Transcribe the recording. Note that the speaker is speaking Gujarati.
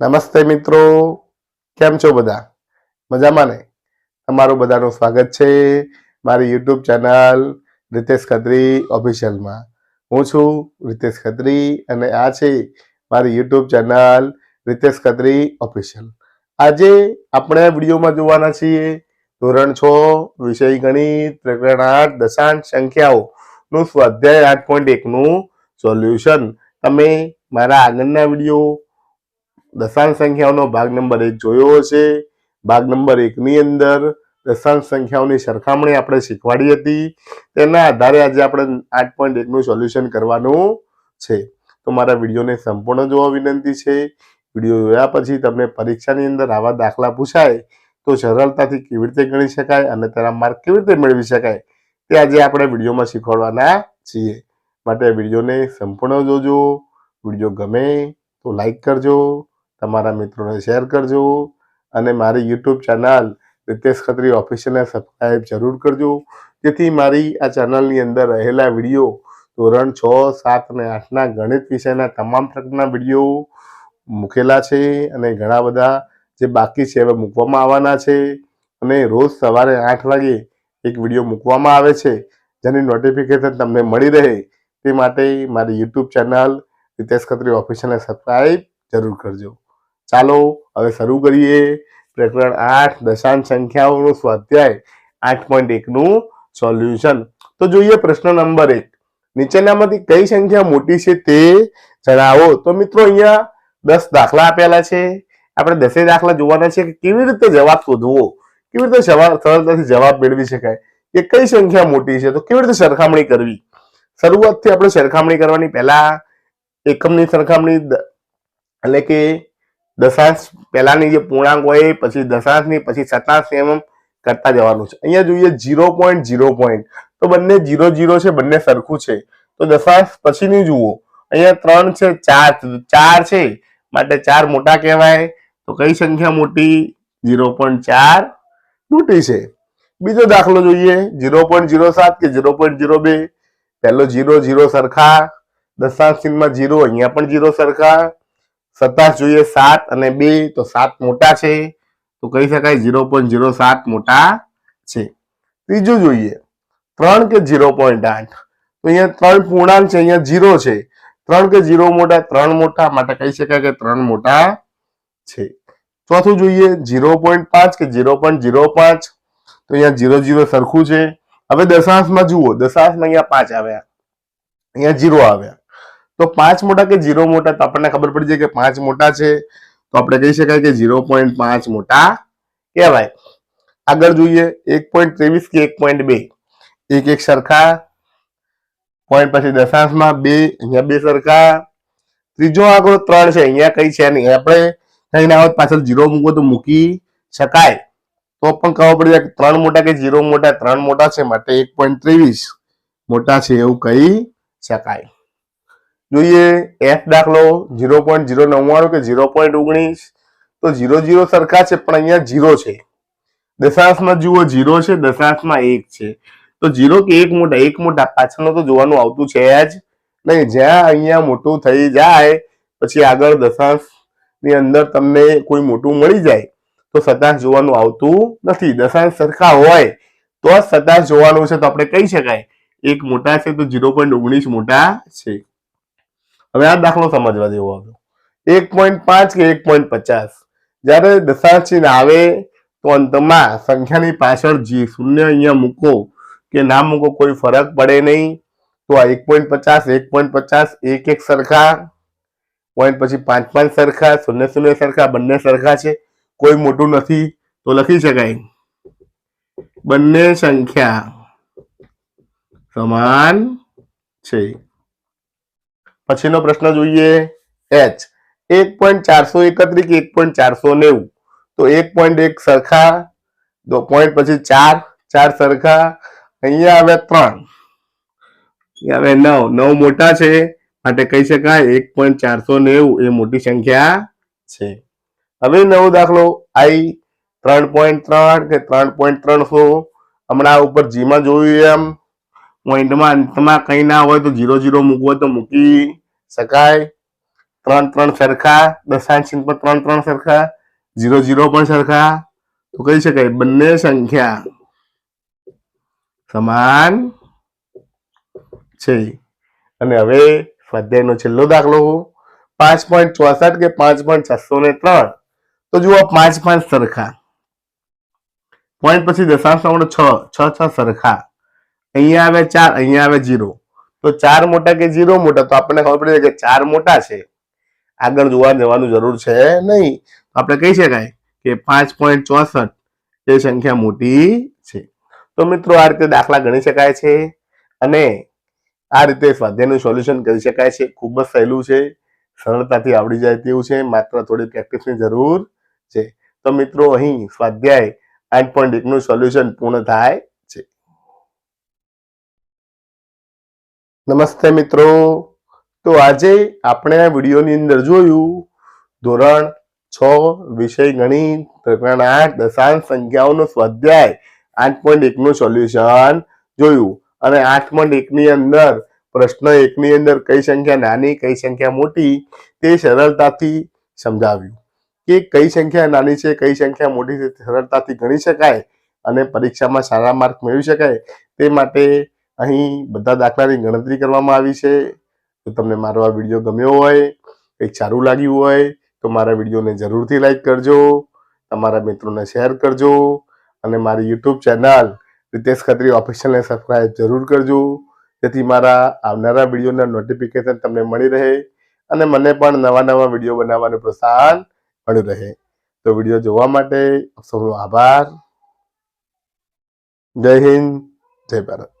નમસ્તે મિત્રો. કેમ છો બધા? મજામાં ને? તમારું બધાનું સ્વાગત છે મારી યુટ્યુબ ચેનલ રિતેશ ખત્રી ઓફિશિયલમાં. હું છું રિતેશ ખત્રી અને આ છે મારી YouTube channel Ritesh Khatri official. આજે આપણે વિડીયોમાં જોવાના છીએ ધોરણ છ, વિષય ગણિત, પ્રકરણ આઠ, દશાંશ સંખ્યાઓ નું સ્વાધ્યાય આઠ પોઈન્ટ એકનું સોલ્યુશન. તમે મારા આગળના વીડિયો દશાંશ સંખ્યાઓનો ભાગ નંબર એક જોયો છે ભાગ નંબર એકની અંદર દશાંશ સંખ્યાઓની સરખામણી આપણે શીખવાડી હતી. તેના આધારે આજે આપણે આઠ પોઈન્ટ એકનું સોલ્યુશન કરવાનું છે. તો મારા વિડીયોને સંપૂર્ણ જોવા વિનંતી છે. વીડિયો જોયા પછી તમને પરીક્ષાની અંદર આવા દાખલા પૂછાય તો સરળતાથી કેવી રીતે ગણી શકાય અને તેના માર્ક કેવી રીતે મેળવી શકાય તે આજે આપણે વિડીયોમાં શીખવાડવાના છીએ. માટે વિડીયોને સંપૂર્ણ જોજો. વીડિયો ગમે તો લાઈક કરજો. તમારા મિત્રોને શેર કરજો અને મારી યુટ્યુબ ચેનલ રિતેશ ખત્રી ઓફિશિયલને સબસ્ક્રાઈબ જરૂર કરજો. જેથી મારી આ ચેનલની અંદર રહેલા વીડિયો ધોરણ છ, સાત અને આઠના ગણિત વિષયના તમામ પ્રકારના વીડિયો મૂકેલા છે અને ઘણા બધા જે બાકી છે હવે મૂકવામાં આવવાના છે. અને રોજ સવારે આઠ વાગે એક વીડિયો મૂકવામાં આવે છે, જેની નોટિફિકેશન તમને મળી રહે તે માટે મારી યુટ્યુબ ચેનલ રિતેશ ખત્રી ઓફિશિયલને સબસ્ક્રાઈબ જરૂર કરજો. ચાલો, હવે શરૂ કરીએ. પ્રકરણ આઠ, દશાંશ સંખ્યાઓનું સ્વાધ્યાય. આઠ પોઈન્ટ એકનું સોલ્યુશન. તો જોઈએ પ્રશ્ન નંબર એક. નીચેનામાંથી કઈ સંખ્યા મોટી છે તે જણાવો. તો મિત્રો, અહીંયા દસ દાખલા આપેલા છે. આપણે દસે દાખલા જોવાના છે કે કેવી રીતે જવાબ શોધવો? કેવી રીતે સરળતાથી જવાબ મેળવી શકાય? કે કઈ સંખ્યા મોટી છે? તો કેવી રીતે સરખામણી કરવી? શરૂઆતથી આપણે સરખામણી કરવાની પહેલા એકમની સરખામણી એટલે કે દશાંશ પહેલાની જે પૂર્ણાંક હોય, પછી દશાંશની, પછી શતાંશની એમ કરતા જવાનું છે. અહીંયા જોઈએ જીરો પોઈન્ટ ઝીરો પોઈન્ટ તો બંને ઝીરો ઝીરો છે, બંને સરખું છે. તો દશાંશ પછીની જુઓ. અહીંયા ત્રણ છે, ચાર. ચાર છે, માટે ચાર મોટા કહેવાય. તો કઈ સંખ્યા મોટી? ઝીરો પોઈન્ટ ચાર મોટી છે. બીજો દાખલો જોઈએ. જીરો પોઈન્ટ ઝીરો સાત કે ઝીરો પોઈન્ટ ઝીરો બે? પહેલો ઝીરો ઝીરો સરખા. દશાંશ ચિહ્નમાં જીરો અહીંયા પણ જીરો સરખા. સતાશ જોઈએ સાત અને બે તો સાત મોટા છે. તો કહી શકાય ઝીરો પોઈન્ટ ઝીરો સાત મોટા છે. ત્રીજું જોઈએ. ત્રણ કે ઝીરો પોઈન્ટ આઠ. તો અહીંયા ત્રણ પૂર્ણાંક છે, અહીંયા ઝીરો છે. ત્રણ કે ઝીરો મોટા, ત્રણ મોટા માટે કહી શકાય કે ત્રણ મોટા છે. ચોથું જોઈએ, ઝીરો પોઈન્ટ પાંચ કે ઝીરો પોઈન્ટ ઝીરો પાંચ. તો અહીંયા ઝીરો ઝીરો સરખું છે. હવે દશાંશમાં જુઓ, દશાંશમાં અહીંયા પાંચ આવ્યા. અહીંયા ઝીરો આવ્યા. તો પાંચ મોટા કે ઝીરો મોટા? તો આપણને ખબર પડી જાય કે પાંચ મોટા છે. તો આપણે કહી શકાય કે ઝીરો પોઈન્ટ પાંચ મોટા કહેવાય. આગળ જોઈએ, એક પોઈન્ટ ત્રેવીસ કે એક પોઈન્ટ બે? એક એક સરખા. પોઈન્ટ પછી દશાંશમાં બે, અહીંયા બે સરખા. ત્રીજો આંકડો ત્રણ છે, અહીંયા કઈ છે નહીં. આપણે કઈ ના આવત પાછળ ઝીરો મૂકો તો મૂકી શકાય. તો પણ ખબર પડી જાય કે ત્રણ મોટા કે ઝીરો મોટા? ત્રણ મોટા છે, માટે એક પોઈન્ટ ત્રેવીસ મોટા છે એવું કહી શકાય. જોઈએ એફ દાખલો ઝીરો પોઈન્ટ ઝીરો નવ્વાણું કે ઝીરો પોઈન્ટ ઓગણીસ? તો ઝીરો ઝીરો સરખા છે, પણ અહીંયા ઝીરો છે. દશાંશમાં જુઓ ઝીરો છે, દશાંશમાં એક છે. તો ઝીરો કે એક મોટા એક મોટા પાછળનું તો જોવાનું આવતું છે જ નહીં. જ્યાં અહીંયા મોટું થઈ જાય, પછી આગળ દશાંશની અંદર તમને કોઈ મોટું મળી જાય, તો સતાંશ જોવાનું આવતું નથી. દશાંશ સરખા હોય, તો જ સતાંશ જોવાનું છે. તો આપણે કહી શકાય, એક મોટા છે તો ઝીરો પોઈન્ટ ઓગણીસ મોટા છે. હવે આ દાખલો સમજવા જેવો આવ્યો એક પોઈન્ટ પાંચ કે એક પોઈન્ટ પચાસ? જ્યારે દશાંશ આવે, તો અંતમાં સંખ્યાની પાછળ જી શૂન્ય અહીંયા મૂકો, કે ના મૂકો કોઈ ફરક પડે નહીં. તો આ એક પોઈન્ટ પચાસ, એક પોઈન્ટ પચાસ, એક એક સરખા. પોઈન્ટ પછી પાંચ પાંચ સરખા, શૂન્ય શૂન્ય સરખા, બંને સરખા છે. કોઈ મોટું નથી, તો લખી શકાય. બંને સંખ્યા સમાન છે. પછીનો પ્રશ્ન જોઈએ. એચ એક પોઈન્ટ ચારસો એકત્રીસ એક પોઈન્ટ ચારસો નેવું? તો એક પોઈન્ટ એક સરખા, તો પોઈન્ટ પછી ચાર ચાર સરખા, અહીંયા આવે ત્રણ. હવે નવ. નવ મોટા છે, માટે કહી શકાય એક પોઈન્ટ ચારસો નેવું એ મોટી સંખ્યા છે. હવે નવો દાખલો આઈ ત્રણ પોઈન્ટ ત્રણ કે ત્રણ પોઈન્ટ ત્રણસો? હમણાં ઉપર જીમાં જોયું એમ. પોઈન્ટમાં અંતમાં કંઈ ના હોય તો ઝીરો ઝીરો મૂકવો તો મૂકી. શકાય ત્રણ ત્રણ સરખા દશાંશ પર ત્રણ ત્રણ સરખા ઝીરો જીરો પણ સરખા. તો કહી શકાય બંને સંખ્યા સમાન છે. અને હવે સ્વાધ્યાયનો છેલ્લો દાખલો પાંચ પોઈન્ટ ચોસઠ કે પાંચ પોઈન્ટ છસો ને ત્રણ. તો જુઓ પાંચ પાંચ સરખા. પોઈન્ટ પછી દશાંશ છ છ છ સરખા. અહીંયા આવે ચાર, અહીંયા આવે જીરો. તો ચાર મોટા કે જીરો મોટા? તો આપણને ખબર પડી કે ચાર મોટા છે. આગળ જોવા જવાનું જરૂર છે નહીં. આપણે કહી શકાય કે પાંચ પોઈન્ટ ચોસઠ એ સંખ્યા મોટી છે. તો મિત્રો, આ રીતે દાખલા ગણી શકાય છે અને આ રીતે સ્વાધ્યાયનું સોલ્યુશન કરી શકાય છે. ખૂબ જ સહેલું છે. સરળતાથી આવડી જાય તેવું છે. માત્ર થોડી પ્રેક્ટિસની જરૂર છે. તો મિત્રો, અહીં સ્વાધ્યાય આઠ પોઈન્ટ એકનું સોલ્યુશન પૂર્ણ થાય છે નમસ્તે મિત્રો. તો આજે આપણે આ વિડીયોની અંદર જોયું ધોરણ છ વિષય ગણિત પ્રકરણ આઠ દશાંશ સંખ્યાઓનો સ્વાધ્યાય આઠ પોઈન્ટ એકનું સોલ્યુશન જોયું. અને આઠ પોઈન્ટ એકની અંદર પ્રશ્ન એકની અંદર કઈ સંખ્યા નાની, કઈ સંખ્યા મોટી તે સરળતાથી સમજાવ્યું. કે કઈ સંખ્યા નાની છે, કઈ સંખ્યા મોટી છે સરળતાથી ગણી શકાય અને પરીક્ષામાં સારા માર્ક મેળવી શકાય તે માટે અહીં બધા દાખલાની ગણતરી કરવામાં આવી છે. જો તમને મારો આ વીડિયો ગમ્યો હોય, કંઈક સારું લાગ્યું હોય, તો મારા વિડીયોને જરૂરથી લાઈક કરજો, તમારા મિત્રોને શેર કરજો, અને મારી યુટ્યુબ ચેનલ રિતેશ ખત્રી ઓફિશિયલને સબસ્ક્રાઇબ જરૂર કરજો. જેથી મારા આવનારા વિડીયોના નોટિફિકેશન તમને મળી રહે અને મને પણ નવા નવા વીડિયો બનાવવાનું પ્રોત્સાહન મળ્યું રહે. તો વીડિયો જોવા માટે સૌનો આભાર. જય હિન્દ, જય ભારત.